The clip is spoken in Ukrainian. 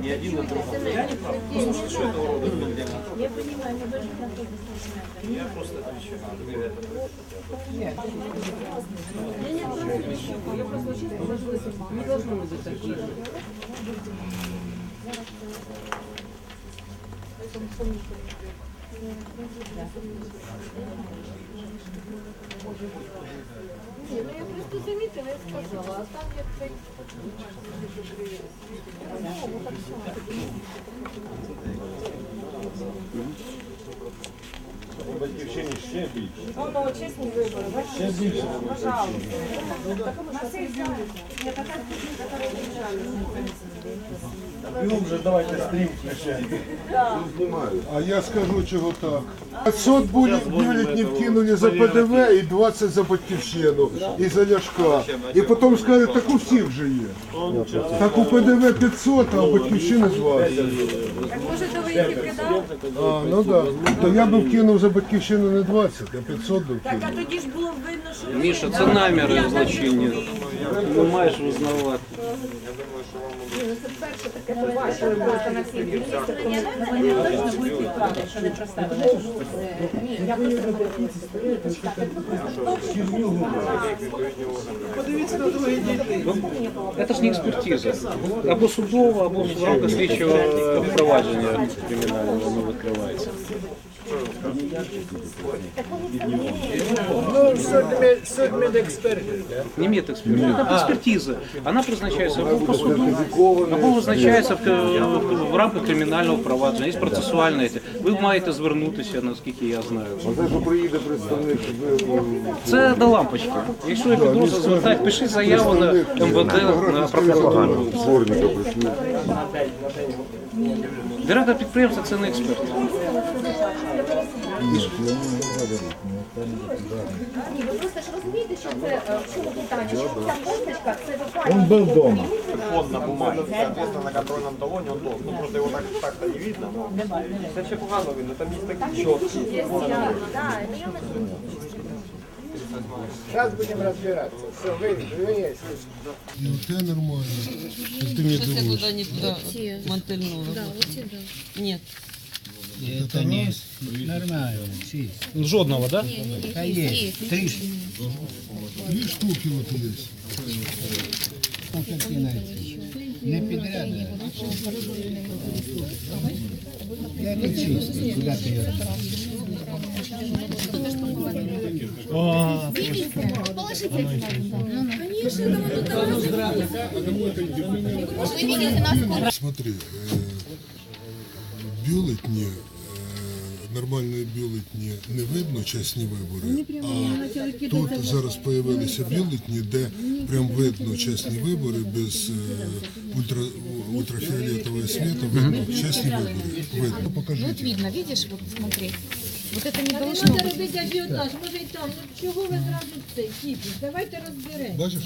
не один на другом. Я не прав. Что этого рода. Я понимаю, но даже на то Я просто отвечаю. А, Нет. Я не отвечаю. Я просто честно ложилась. Не должно быть такое. Поэтому помните. Ні, ну я просто замітила, я сказала, а там як цей... Ну, так само. Батьківщині ще більше. Ну, ну, чесні вибори. Ще більше. Пожалуйста. Нет, это люди, которые. Ну вже давайте стрім включайте. А я скажу, чого так. 500 бюлет- бюлетнів кинули за ПДВ і 20 за батьківщину і за Ляшка. І потім скажуть, так у всіх же є. Так у ПДВ 500, а у батьківщини 20. Так може то ви їх і кидали? А, ну так. Да. То я б кинув за батьківщину не 20, а 500 б Так, а тоді ж було видно, що... Міша, це наміри злочинні. Не маєш визнавати. Я просто Це ж не експертиза. Або судова, або в рамках слідчого провадження кримінального воно відкривається. Не медэкспертиза. Это экспертиза. Она призначается або по суду, або визначається в, в, в рамках кримінального провадження. Є процесуальне. Ви маєте звернутися, наскільки я знаю. Оце, що приїде представник Це до лампочки. Якщо є підозра, звертайте, пишіть заяву на МВД на прокуратуру. дворника прийшли. Директор підприємства це не експерт. Ні, ви просто ж розумієте, що це е, в чому питання, що ця позначка, це буквально... Он был дома. Фон на бумаге, соответственно, на контрольном талоне он должен. Ну, просто его так, так-то не видно. но- Це ще погано видно, там є такі чіткі. Да, я не Сейчас будем разбираться. Все, вы, вы есть. Ну те нормально. Ти мені Це думаєш. туди не туди мантельнуло. Да, Нет. Это не нормально. Си. Жодного, так? А есть. Три штуки. Дві штуки от є. Константина. Не подряд. Я не? Смотри, е, бюлетні, е, нормальної бюлетні не видно, чесні вибори. А тут зараз з'явилися бюлетні, де прям видно чесні вибори без е, ультра, ультрафіолетового світу, видно чесні вибори. Видно. Покажіть. Видно, видишь, вот смотри. Вот это не должно быть. робити ажіотаж, може і там. Ну чого ви зразу цей кіпіш? Давайте розберемо. Бачиш?